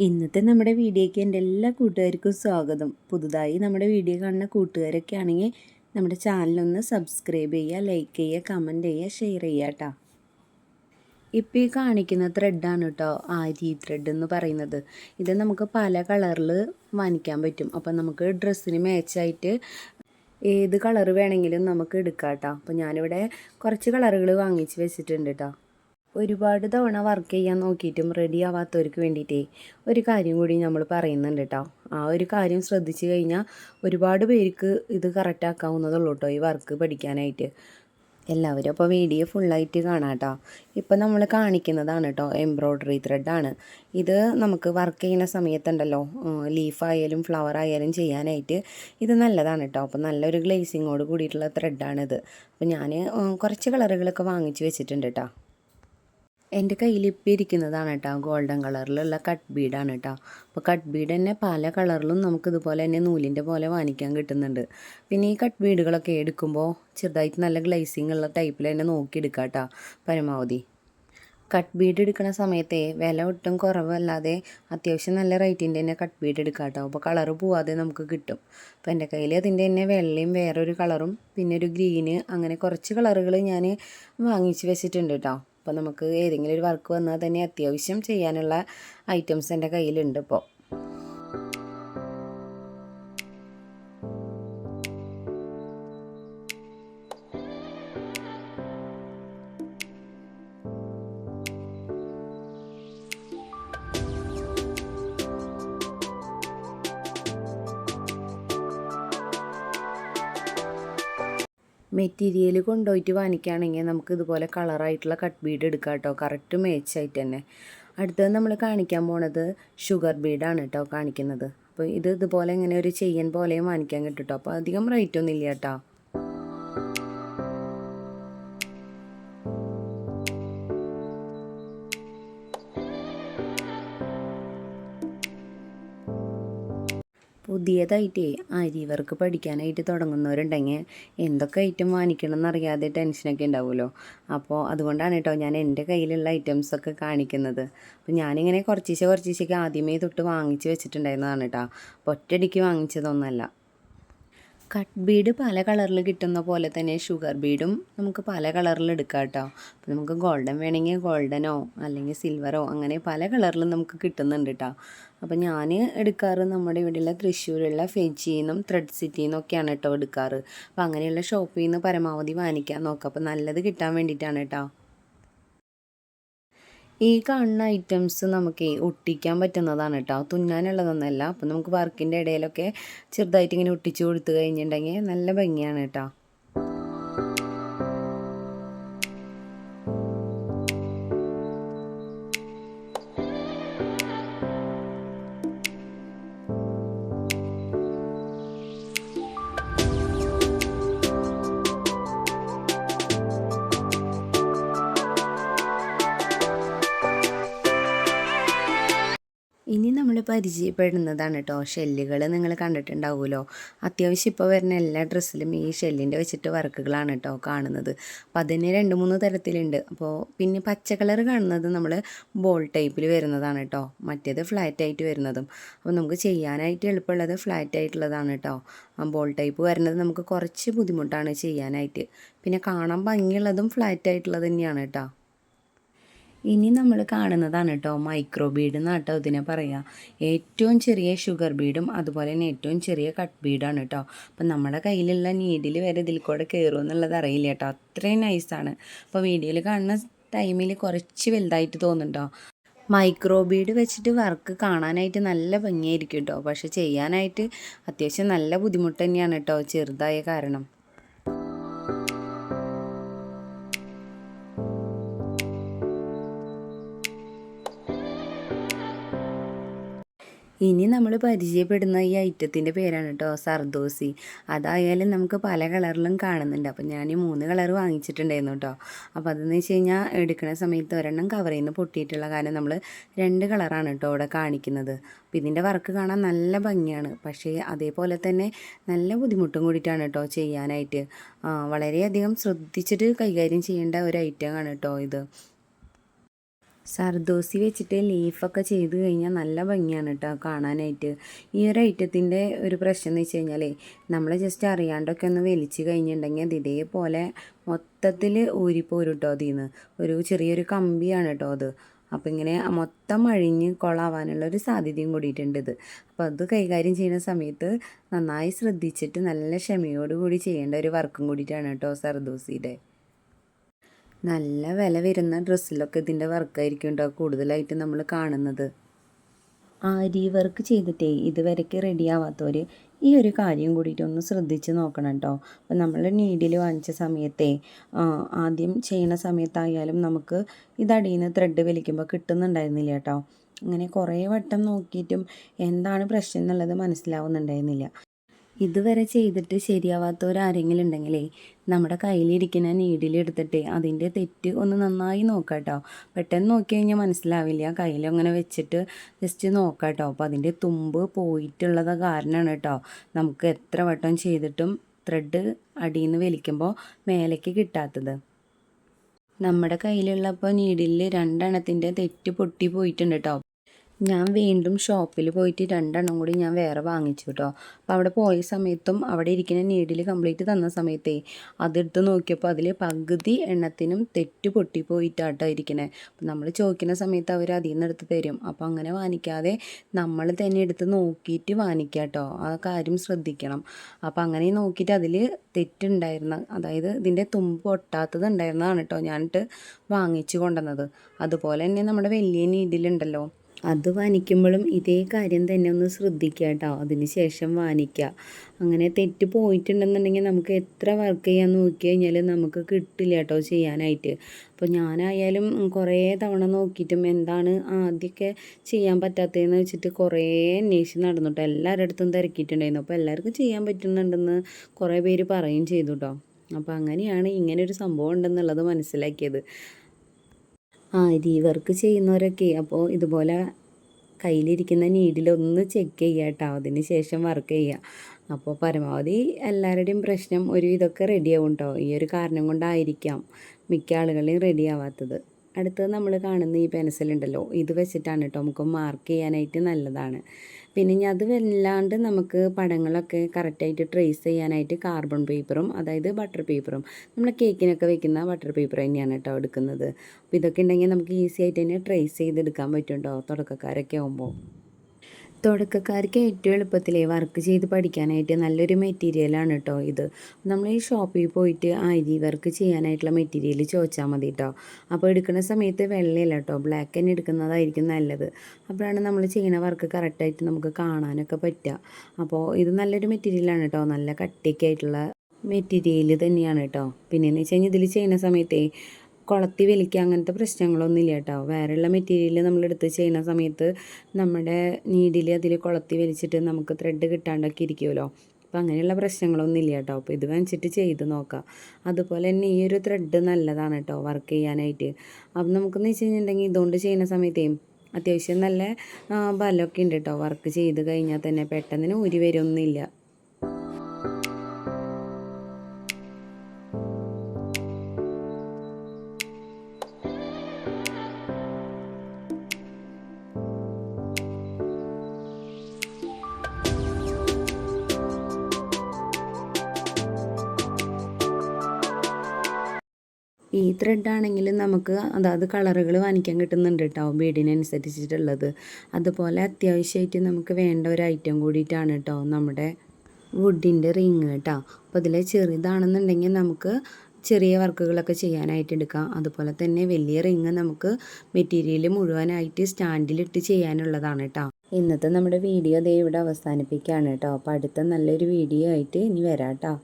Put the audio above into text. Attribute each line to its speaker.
Speaker 1: ഇന്നത്തെ നമ്മുടെ വീഡിയോയ്ക്ക് എന്റെ എല്ലാ കൂട്ടുകാർക്കും സ്വാഗതം. പുതുതായി നമ്മുടെ വീഡിയോ കാണുന്ന കൂട്ടുകാരൊക്കെ ആണെങ്കിൽ നമ്മുടെ ചാനലൊന്ന് സബ്സ്ക്രൈബ് ചെയ്യുക ലൈക്ക് ചെയ്യുക കമന്റ് ചെയ്യുക ഷെയർ ചെയ്യുക കേട്ടോ. ഇപ്പോൾ ഈ കാണിക്കുന്ന ത്രെഡാണ് കേട്ടോ ആരി ത്രെഡ് എന്ന് പറയുന്നത്. ഇത് നമുക്ക് പല കളറിൽ വാങ്ങിക്കാൻ പറ്റും. അപ്പം നമുക്ക് ഡ്രസ്സിന് മാച്ചായിട്ട് ഏത് കളർ വേണമെങ്കിലും നമുക്ക് എടുക്കാം കേട്ടോ. അപ്പോൾ ഞാനിവിടെ കുറച്ച് കളറുകൾ വാങ്ങിച്ച് വെച്ചിട്ടുണ്ട് കേട്ടോ. ഒരുപാട് തവണ വർക്ക് ചെയ്യാൻ നോക്കിയിട്ടും റെഡി ആവാത്തവർക്ക് വേണ്ടിയിട്ടേ ഒരു കാര്യം കൂടി നമ്മൾ പറയുന്നുണ്ട് കേട്ടോ ആ ഒരു കാര്യം ശ്രദ്ധിച്ചു കഴിഞ്ഞാൽ ഒരുപാട് പേർക്ക് ഇത് കറക്റ്റ് ആക്കാവുന്നതുള്ളൂ കേട്ടോ ഈ വർക്ക് പഠിക്കാനായിട്ട്. എല്ലാവരും അപ്പോൾ വീഡിയോ ഫുള്ളായിട്ട് കാണാം കേട്ടോ ഇപ്പം നമ്മൾ കാണിക്കുന്നതാണ് കേട്ടോ എംബ്രോയ്ഡറി ത്രെഡാണ് ഇത് നമുക്ക് വർക്ക് ചെയ്യുന്ന സമയത്തുണ്ടല്ലോ ലീഫായാലും ഫ്ലവർ ആയാലും ചെയ്യാനായിട്ട് ഇത് നല്ലതാണ് കേട്ടോ അപ്പോൾ നല്ലൊരു ഗ്ലേസിങ്ങോട് കൂടിയിട്ടുള്ള ത്രെഡാണിത് അപ്പോൾ ഞാൻ കുറച്ച് കളറുകളൊക്കെ വാങ്ങിച്ച് വെച്ചിട്ടുണ്ട് കേട്ടോ എന്റെ കയ്യിൽ ഇപ്പം ഇരിക്കുന്നതാണ് കേട്ടോ ഗോൾഡൻ കളറിലുള്ള കട്ട് ബീഡാണ് കേട്ടോ. അപ്പോൾ കട്ട് ബീഡ് തന്നെ പല കളറിലും നമുക്ക് ഇതുപോലെ തന്നെ നൂലിന്റെ പോലെ വാങ്ങിക്കാൻ കിട്ടുന്നുണ്ട്. പിന്നെ ഈ കട്ട് ബീഡുകളൊക്കെ എടുക്കുമ്പോൾ ചെറുതായിട്ട് നല്ല ഗ്ലേസിങ് ഉള്ള ടൈപ്പിൽ തന്നെ നോക്കി എടുക്കാം കേട്ടോ പരമാവധി. കട്ട് ബീഡ് എടുക്കുന്ന സമയത്തെ വില ഒട്ടും കുറവല്ലാതെ അത്യാവശ്യം നല്ല റേറ്റിന്റെ തന്നെ കട്ട് ബീഡ് എടുക്കാം കേട്ടോ. അപ്പോൾ കളറ് പോവാതെ നമുക്ക് കിട്ടും. അപ്പോൾ എന്റെ കയ്യിൽ അതിന്റെ തന്നെ വെള്ളയും വേറൊരു കളറും പിന്നെ ഒരു ഗ്രീന് അങ്ങനെ കുറച്ച് കളറുകൾ ഞാൻ വാങ്ങിച്ച് വെച്ചിട്ടുണ്ട് കേട്ടോ. അപ്പോൾ നമുക്ക് ഏതെങ്കിലും ഒരു വർക്ക് വന്നാൽ തന്നെ അത്യാവശ്യം ചെയ്യാനുള്ള ഐറ്റംസ് എന്റെ കയ്യിലുണ്ട് ഇപ്പോൾ മെറ്റീരിയൽ കൊണ്ടുപോയിട്ട് വാങ്ങിക്കുകയാണെങ്കിൽ നമുക്ക് ഇതുപോലെ കളറായിട്ടുള്ള കട്ട് ബീഡ് എടുക്കാം കേട്ടോ കറക്റ്റ് മേച്ചായിട്ട് തന്നെ. അടുത്തത് നമ്മൾ കാണിക്കാൻ പോണത് ഷുഗർ ബീഡാണ് കേട്ടോ കാണിക്കുന്നത്. അപ്പോൾ ഇത് ഇതുപോലെ ഇങ്ങനെ ഒരു ചെയ്യൻ പോലെയും വാങ്ങിക്കാൻ കിട്ടും കേട്ടോ അപ്പോൾ അധികം റേറ്റ് ഒന്നും ഇല്ല കേട്ടോ പുതിയതായിട്ടേ അരി വർക്ക് പഠിക്കാനായിട്ട് തുടങ്ങുന്നവരുണ്ടെങ്കിൽ എന്തൊക്കെ ഐറ്റം വാങ്ങിക്കണം എന്നറിയാതെ ടെൻഷനൊക്കെ ഉണ്ടാവുമല്ലോ. അപ്പോൾ അതുകൊണ്ടാണ് കേട്ടോ ഞാൻ എന്റെ കയ്യിലുള്ള ഐറ്റംസൊക്കെ കാണിക്കുന്നത്. അപ്പോൾ ഞാനിങ്ങനെ കുറച്ചീശെ കുറച്ചീശയ്ക്ക് ആദ്യമേ തൊട്ട് വാങ്ങിച്ച് വെച്ചിട്ടുണ്ടായിരുന്നതാണ് കേട്ടോ. അപ്പോൾ ഒറ്റയടിക്ക് വാങ്ങിച്ചതൊന്നുമല്ല. കട്ട് ബീഡ് പല കളറിൽ കിട്ടുന്ന പോലെ തന്നെ ഷുഗർ ബീഡും നമുക്ക് പല കളറിൽ എടുക്കാം കേട്ടോ. അപ്പോൾ നമുക്ക് ഗോൾഡൻ വേണമെങ്കിൽ ഗോൾഡനോ അല്ലെങ്കിൽ സിൽവറോ അങ്ങനെ പല കളറിലും നമുക്ക് കിട്ടുന്നുണ്ട് കേട്ടോ. അപ്പോൾ ഞാൻ എടുക്കാറ് നമ്മുടെ ഇവിടെയുള്ള തൃശ്ശൂരുള്ള ഫെജിന്നും ത്രെഡ് സിറ്റിന്നും ഒക്കെയാണ് കേട്ടോ എടുക്കാറ്. അപ്പോൾ അങ്ങനെയുള്ള ഷോപ്പിൽ നിന്ന് പരമാവധി വാങ്ങിക്കാൻ നോക്കാം. അപ്പോൾ നല്ലത് കിട്ടാൻ വേണ്ടിയിട്ടാണ് കേട്ടോ. ഈ കാണുന്ന ഐറ്റംസ് നമുക്ക് ഒട്ടിക്കാൻ പറ്റുന്നതാണ് കേട്ടോ തുന്നാനുള്ളതൊന്നുമല്ല അപ്പോൾ നമുക്ക് വർക്കിന്റെ ഇടയിലൊക്കെ ചെറുതായിട്ട് ഇങ്ങനെ ഒട്ടിച്ചു കൊടുത്തു കഴിഞ്ഞിട്ടുണ്ടെങ്കിൽ നല്ല ഭംഗിയാണ് കേട്ടോ പരിചയപ്പെടുന്നതാണ് കേട്ടോ ഷെല്ലുകൾ നിങ്ങൾ കണ്ടിട്ടുണ്ടാവുമല്ലോ. അത്യാവശ്യം ഇപ്പോൾ വരുന്ന എല്ലാ ഡ്രസ്സിലും ഈ ഷെല്ലിന്റെ വെച്ചിട്ട് വർക്കുകളാണ് കേട്ടോ കാണുന്നത്. അപ്പോൾ അതിന് രണ്ട് മൂന്ന് തരത്തിലുണ്ട്. അപ്പോൾ പിന്നെ പച്ച കളർ കാണുന്നത് നമ്മൾ ബോൾ ടൈപ്പിൽ വരുന്നതാണ് കേട്ടോ മറ്റേത് ഫ്ലാറ്റ് ആയിട്ട് വരുന്നതും. അപ്പോൾ നമുക്ക് ചെയ്യാനായിട്ട് എളുപ്പമുള്ളത് ഫ്ലാറ്റ് ആയിട്ടുള്ളതാണ് കേട്ടോ ബോൾ ടൈപ്പ് വരുന്നത് നമുക്ക് കുറച്ച് ബുദ്ധിമുട്ടാണ് ചെയ്യാനായിട്ട്. പിന്നെ കാണാൻ ഭംഗിയുള്ളതും ഫ്ലാറ്റ് ആയിട്ടുള്ളത് തന്നെയാണ് കേട്ടോ ഇനി നമ്മൾ കാണുന്നതാണ് കേട്ടോ മൈക്രോ ബീഡ് എന്നാണ് കേട്ടോ ഇതിനെ പറയുക ഏറ്റവും ചെറിയ ഷുഗർ ബീഡും അതുപോലെ തന്നെ ഏറ്റവും ചെറിയ കട്ട് ബീഡാണ് കേട്ടോ. അപ്പം നമ്മുടെ കയ്യിലുള്ള നീഡിൽ വരെ ഇതിൽ കൂടെ കയറും എന്നുള്ളത് അറിയില്ല കേട്ടോ. അത്രയും നൈസാണ് അപ്പോൾ വീഡിയോയിൽ കാണുന്ന ടൈമിൽ കുറച്ച് വലുതായിട്ട് തോന്നുന്നുണ്ടോ? മൈക്രോ ബീഡ് വെച്ചിട്ട് വർക്ക് കാണാനായിട്ട് നല്ല ഭംഗിയായിരിക്കും കേട്ടോ. പക്ഷെ ചെയ്യാനായിട്ട് അത്യാവശ്യം നല്ല ബുദ്ധിമുട്ട് തന്നെയാണ് കേട്ടോ ചെറുതായ കാരണം. ഇനി നമ്മൾ പരിചയപ്പെടുന്ന ഈ ഐറ്റത്തിന്റെ പേരാണ് കേട്ടോ സർദോസി. അതായാലും നമുക്ക് പല കളറിലും കാണുന്നുണ്ട്. അപ്പോൾ ഞാൻ ഈ മൂന്ന് കളർ വാങ്ങിച്ചിട്ടുണ്ടായിരുന്നു കേട്ടോ അപ്പോൾ അതെന്ന് വെച്ച് കഴിഞ്ഞാൽ എടുക്കുന്ന സമയത്ത് ഒരെണ്ണം കവറിൽ നിന്ന് പൊട്ടിയിട്ടുള്ള കാരണം നമ്മൾ രണ്ട് കളറാണ് കേട്ടോ അവിടെ കാണിക്കുന്നത്. അപ്പോൾ ഇതിന്റെ വർക്ക് കാണാൻ നല്ല ഭംഗിയാണ്. പക്ഷേ അതേപോലെ തന്നെ നല്ല ബുദ്ധിമുട്ടും കൂടിയിട്ടാണ് കേട്ടോ ചെയ്യാനായിട്ട്. വളരെയധികം ശ്രദ്ധിച്ചിട്ട് കൈകാര്യം ചെയ്യേണ്ട ഒരു ഐറ്റമാണ് കേട്ടോ ഇത്. സർദോസി വെച്ചിട്ട് ലീഫൊക്കെ ചെയ്ത് കഴിഞ്ഞാൽ നല്ല ഭംഗിയാണ് കേട്ടോ കാണാനായിട്ട്. ഈ ഒരു ഐറ്റത്തിന്റെ ഒരു പ്രശ്നം എന്ന് വെച്ച് കഴിഞ്ഞാൽ നമ്മൾ ജസ്റ്റ് അറിയാണ്ടൊക്കെ ഒന്ന് വലിച്ചു കഴിഞ്ഞിട്ടുണ്ടെങ്കിൽ അത് ഇതേപോലെ മൊത്തത്തിൽ ഊരിപ്പോരും കേട്ടോ അതിൽ നിന്ന് ഒരു ചെറിയൊരു കമ്പിയാണ് കേട്ടോ അത്. അപ്പോൾ ഇങ്ങനെ മൊത്തം അഴിഞ്ഞ് കൊളാവാനുള്ള ഒരു സാധ്യതയും കൂടിയിട്ടുണ്ട് ഇത്. അപ്പോൾ അത് കൈകാര്യം ചെയ്യുന്ന സമയത്ത് നന്നായി ശ്രദ്ധിച്ചിട്ട് നല്ല ക്ഷമയോടുകൂടി ചെയ്യേണ്ട ഒരു വർക്കും കൂടിയിട്ടാണ് കേട്ടോ സർദോസിയുടെ. നല്ല വില വരുന്ന ഡ്രസ്സിലൊക്കെ ഇതിന്റെ വർക്കായിരിക്കും കേട്ടോ കൂടുതലായിട്ട് നമ്മൾ കാണുന്നത്. ആരി വർക്ക് ചെയ്തിട്ടേ ഇതുവരയ്ക്ക് റെഡി ആവാത്തവർ ഈ ഒരു കാര്യം കൂടിയിട്ട് ഒന്ന് ശ്രദ്ധിച്ച് നോക്കണം കേട്ടോ അപ്പം നമ്മൾ നീഡിൽ വാങ്ങിച്ച സമയത്തെ ആദ്യം ചെയ്യണ സമയത്തായാലും നമുക്ക് ഇതടിയിൽ നിന്ന് ത്രെഡ് വലിക്കുമ്പോൾ കിട്ടുന്നുണ്ടായിരുന്നില്ല കേട്ടോ അങ്ങനെ കുറേ വട്ടം നോക്കിയിട്ടും എന്താണ് പ്രശ്നം എന്നുള്ളത് മനസ്സിലാവുന്നുണ്ടായിരുന്നില്ല. ഇതുവരെ ചെയ്തിട്ട് ശരിയാവാത്തവരാരെങ്കിലും ഉണ്ടെങ്കിലേ നമ്മുടെ കയ്യിലിരിക്കുന്ന നീഡിലെടുത്തിട്ട് അതിന്റെ തെറ്റ് ഒന്ന് നന്നായി നോക്കാം കേട്ടോ പെട്ടെന്ന് നോക്കി കഴിഞ്ഞാൽ മനസ്സിലാവില്ല. കയ്യിലങ്ങനെ വെച്ചിട്ട് ജസ്റ്റ് നോക്കാം കേട്ടോ അപ്പോൾ അതിന്റെ തുമ്പ് പോയിട്ടുള്ളത് കാരണമാണ് കേട്ടോ. നമുക്ക് എത്ര വട്ടം ചെയ്തിട്ടും ത്രെഡ് അടിയിൽ നിന്ന് വലിക്കുമ്പോൾ മേലേക്ക് കിട്ടാത്തത്. നമ്മുടെ കയ്യിലുള്ളപ്പോൾ നീഡിലിൽ രണ്ടെണ്ണത്തിന്റെ തെറ്റ് പൊട്ടി പോയിട്ടുണ്ട് കേട്ടോ. ഞാൻ വീണ്ടും ഷോപ്പിൽ പോയിട്ട് രണ്ടെണ്ണം കൂടി ഞാൻ വേറെ വാങ്ങിച്ചു കേട്ടോ അപ്പോൾ അവിടെ പോയ സമയത്തും അവിടെ ഇരിക്കുന്ന നീഡിൽ കംപ്ലീറ്റ് തന്ന സമയത്തേ അതെടുത്ത് നോക്കിയപ്പോൾ അതിൽ പകുതി എണ്ണത്തിനും തെറ്റ് പൊട്ടിപ്പോയിട്ടാട്ടോ ഇരിക്കണേ. അപ്പോൾ നമ്മൾ ചോദിക്കുന്ന സമയത്ത് അവർ അതിൽ നിന്ന് എടുത്ത് തരും. അപ്പോൾ അങ്ങനെ വാങ്ങിക്കാതെ നമ്മൾ തന്നെ എടുത്ത് നോക്കിയിട്ട് വാങ്ങിക്കുക കേട്ടോ ആ കാര്യം ശ്രദ്ധിക്കണം. അപ്പോൾ അങ്ങനെ നോക്കിയിട്ട് അതിൽ തെറ്റുണ്ടായിരുന്ന അതായത് ഇതിന്റെ തുമ്പ് പൊട്ടാത്തത് ഉണ്ടായിരുന്നതാണ് കേട്ടോ ഞാനിട്ട് വാങ്ങിച്ചു കൊണ്ടുവന്നത്. അതുപോലെ തന്നെ നമ്മുടെ വലിയ നീഡിലുണ്ടല്ലോ അത് വാനിക്കുമ്പോഴും ഇതേ കാര്യം തന്നെ ഒന്ന് ശ്രദ്ധിക്കുക കേട്ടോ അതിന് ശേഷം വാനിക്കുക അങ്ങനെ തെറ്റ് പോയിട്ടുണ്ടെന്നുണ്ടെങ്കിൽ നമുക്ക് എത്ര വർക്ക് ചെയ്യാൻ നോക്കി കഴിഞ്ഞാൽ നമുക്ക് കിട്ടില്ല കേട്ടോ ചെയ്യാനായിട്ട്. അപ്പോൾ ഞാനായാലും കുറേ തവണ നോക്കിയിട്ടും എന്താണ് ആദ്യമൊക്കെ ചെയ്യാൻ പറ്റാത്തതെന്ന് വെച്ചിട്ട് കുറേ അന്വേഷിച്ച് നടന്നിട്ടോ എല്ലാവരുടെ അടുത്തും തിരക്കിയിട്ടുണ്ടായിരുന്നു. അപ്പോൾ എല്ലാവർക്കും ചെയ്യാൻ പറ്റുന്നുണ്ടെന്ന് കുറേ പേര് പറയും ചെയ്തു കേട്ടോ അപ്പോൾ അങ്ങനെയാണ് ഇങ്ങനെ ഒരു സംഭവം ഉണ്ടെന്നുള്ളത് മനസ്സിലാക്കിയത്. ആ ഇത് ഈ വർക്ക് ചെയ്യുന്നവരൊക്കെ അപ്പോൾ ഇതുപോലെ കയ്യിലിരിക്കുന്ന നീഡിലൊന്ന് ചെക്ക് ചെയ്യുക കേട്ടോ അതിന് ശേഷം വർക്ക് ചെയ്യുക. അപ്പോൾ പരമാവധി എല്ലാവരുടെയും പ്രശ്നം ഒരു ഇതൊക്കെ റെഡിയാവും കേട്ടോ ഈ ഒരു കാരണം കൊണ്ടായിരിക്കാം മിക്ക ആളുകളെയും റെഡി ആവാത്തത്. അടുത്തത് നമ്മൾ കാണുന്ന ഈ പെൻസിൽ ഉണ്ടല്ലോ. ഇത് വെച്ചിട്ടാണ് കേട്ടോ നമുക്ക് മാർക്ക് ചെയ്യാനായിട്ട് നല്ലതാണ്. പിന്നെ ഇനി അത് വല്ലാണ്ട് നമുക്ക് പടങ്ങളൊക്കെ കറക്റ്റായിട്ട് ട്രേസ് ചെയ്യാനായിട്ട് കാർബൺ പേപ്പറും അതായത് ബട്ടർ പേപ്പറും നമ്മൾ കേക്കിനൊക്കെ വെക്കുന്ന ബട്ടർ പേപ്പർ തന്നെയാണ് കേട്ടോ എടുക്കുന്നത്. അപ്പോൾ ഇതൊക്കെ ഉണ്ടെങ്കിൽ നമുക്ക് ഈസി ആയിട്ട് തന്നെ ട്രേസ് ചെയ്തെടുക്കാൻ പറ്റും കേട്ടോ തുടക്കക്കാരൊക്കെ ആകുമ്പോൾ തുടക്കക്കാർക്ക് ഏറ്റവും എളുപ്പത്തിൽ വർക്ക് ചെയ്ത് പഠിക്കാനായിട്ട് നല്ലൊരു മെറ്റീരിയലാണ് കേട്ടോ ഇത്. നമ്മൾ ഈ ഷോപ്പിൽ പോയിട്ട് അരി വർക്ക് ചെയ്യാനായിട്ടുള്ള മെറ്റീരിയൽ ചോദിച്ചാൽ മതി കേട്ടോ അപ്പോൾ എടുക്കുന്ന സമയത്ത് വെള്ളയല്ല കേട്ടോ ബ്ലാക്ക് തന്നെ എടുക്കുന്നതായിരിക്കും നല്ലത്. അപ്പോഴാണ് നമ്മൾ ചെയ്യുന്ന വർക്ക് കറക്റ്റായിട്ട് നമുക്ക് കാണാനൊക്കെ പറ്റുക അപ്പോൾ ഇത് നല്ലൊരു മെറ്റീരിയലാണ് കേട്ടോ നല്ല കട്ടിയൊക്കെ ആയിട്ടുള്ള മെറ്റീരിയൽ തന്നെയാണ് കേട്ടോ പിന്നെയെന്ന് വെച്ച് കഴിഞ്ഞാൽ ഇതിൽ ചെയ്യുന്ന സമയത്തേ കുളത്തി വലിക്കുക അങ്ങനത്തെ പ്രശ്നങ്ങളൊന്നും ഇല്ല കേട്ടോ. വേറെയുള്ള മെറ്റീരിയൽ നമ്മളെടുത്ത് ചെയ്യുന്ന സമയത്ത് നമ്മുടെ നീഡിൽ അതിൽ കുളത്തി വലിച്ചിട്ട് നമുക്ക് ത്രെഡ് കിട്ടാണ്ടൊക്കെ ഇരിക്കുമല്ലോ അപ്പോൾ അങ്ങനെയുള്ള പ്രശ്നങ്ങളൊന്നും ഇല്ല കേട്ടോ. അപ്പോൾ ഇത് വാങ്ങിച്ചിട്ട് ചെയ്ത് നോക്കാം. അതുപോലെ തന്നെ ഈ ഒരു ത്രെഡ് നല്ലതാണ് കേട്ടോ വർക്ക് ചെയ്യാനായിട്ട്. അപ്പം നമുക്കെന്ന് വെച്ച് കഴിഞ്ഞിട്ടുണ്ടെങ്കിൽ ഇതുകൊണ്ട് ചെയ്യുന്ന സമയത്തേ അത്യാവശ്യം നല്ല ബലമൊക്കെ ഉണ്ട് കേട്ടോ വർക്ക് ചെയ്ത് കഴിഞ്ഞാൽ തന്നെ. പെട്ടെന്ന് ഊരി വരുമൊന്നുമില്ല ഈ ത്രെഡ് ആണെങ്കിലും നമുക്ക് അതാത് കളറുകൾ വാങ്ങിക്കാൻ കിട്ടുന്നുണ്ട് കേട്ടോ ബീഡിനനുസരിച്ചിട്ടുള്ളത് അതുപോലെ അത്യാവശ്യമായിട്ട് നമുക്ക് വേണ്ട ഒരു ഐറ്റം കൂടിയിട്ടാണ് കേട്ടോ നമ്മുടെ വുഡിന്റെ റിങ് കേട്ടോ. അപ്പോൾ ഇതിൽ ചെറുതാണെന്നുണ്ടെങ്കിൽ നമുക്ക് ചെറിയ വർക്കുകളൊക്കെ ചെയ്യാനായിട്ട് എടുക്കാം. അതുപോലെ തന്നെ വലിയ റിങ് നമുക്ക് മെറ്റീരിയൽ മുഴുവനായിട്ട് സ്റ്റാൻഡിലിട്ട് ചെയ്യാനുള്ളതാണ് കേട്ടോ. ഇന്നത്തെ നമ്മുടെ വീഡിയോ ദേ ഇവിടെ അവസാനിപ്പിക്കുകയാണ് കേട്ടോ. അപ്പോൾ അടുത്ത നല്ലൊരു വീഡിയോ ആയിട്ട് ഇനി വരാം കേട്ടോ.